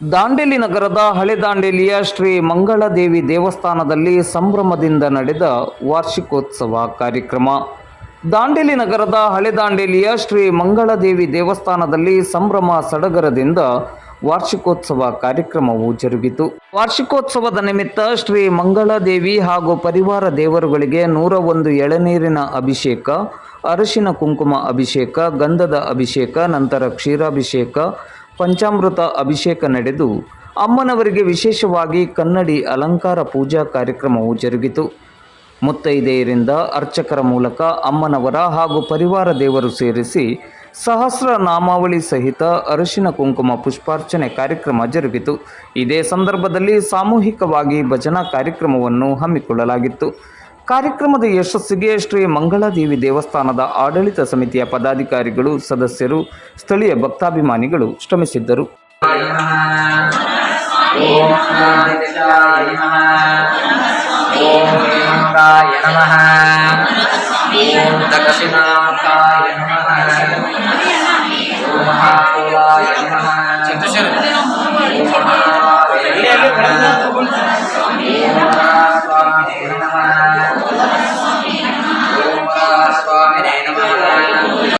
ದಾಂಡೇಲಿ ನಗರದ ಹಳೆ ದಾಂಡೇಲಿಯ ಶ್ರೀ ಮಂಗಳದೇವಿ ದೇವಸ್ಥಾನದಲ್ಲಿ ಸಂಭ್ರಮದಿಂದ ನಡೆದ ವಾರ್ಷಿಕೋತ್ಸವ ಕಾರ್ಯಕ್ರಮ. ದಾಂಡೇಲಿ ನಗರದ ಹಳೆ ದಾಂಡೇಲಿಯ ಶ್ರೀ ಮಂಗಳದೇವಿ ದೇವಸ್ಥಾನದಲ್ಲಿ ಸಂಭ್ರಮ ಸಡಗರದಿಂದ ವಾರ್ಷಿಕೋತ್ಸವ ಕಾರ್ಯಕ್ರಮವು ಜರುಗಿತು. ವಾರ್ಷಿಕೋತ್ಸವದ ನಿಮಿತ್ತ ಶ್ರೀ ಮಂಗಳದೇವಿ ಹಾಗೂ ಪರಿವಾರ ದೇವರುಗಳಿಗೆ ನೂರ ಒಂದು ಎಳನೀರಿನ ಅಭಿಷೇಕ, ಅರಶಿನ ಕುಂಕುಮ ಅಭಿಷೇಕ, ಗಂಧದ ಅಭಿಷೇಕ, ನಂತರ ಕ್ಷೀರಾಭಿಷೇಕ ಪಂಚಾಮೃತ ಅಭಿಷೇಕ ನಡೆದು ಅಮ್ಮನವರಿಗೆ ವಿಶೇಷವಾಗಿ ಕನ್ನಡಿ ಅಲಂಕಾರ ಪೂಜಾ ಕಾರ್ಯಕ್ರಮವು ಜರುಗಿತು. ಮುತ್ತೈದೆಯರಿಂದ ಅರ್ಚಕರ ಮೂಲಕ ಅಮ್ಮನವರ ಹಾಗೂ ಪರಿವಾರ ದೇವರು ಸೇರಿಸಿ ಸಹಸ್ರ ನಾಮಾವಳಿ ಸಹಿತ ಅರಿಶಿನ ಕುಂಕುಮ ಪುಷ್ಪಾರ್ಚನೆ ಕಾರ್ಯಕ್ರಮ ಜರುಗಿತು. ಇದೇ ಸಂದರ್ಭದಲ್ಲಿ ಸಾಮೂಹಿಕವಾಗಿ ಭಜನಾ ಕಾರ್ಯಕ್ರಮವನ್ನು ಹಮ್ಮಿಕೊಳ್ಳಲಾಗಿತ್ತು. ಕಾರ್ಯಕ್ರಮದ ಯಶಸ್ಸಿಗೆ ಶ್ರೀ ಮಂಗಳಾದೇವಿ ದೇವಸ್ಥಾನದ ಆಡಳಿತ ಸಮಿತಿಯ ಪದಾಧಿಕಾರಿಗಳು ಸದಸ್ಯರು ಸ್ಥಳೀಯ ಭಕ್ತಾಭಿಮಾನಿಗಳು ಶ್ರಮಿಸಿದ್ದರು. ಓಂ ನಮಃ.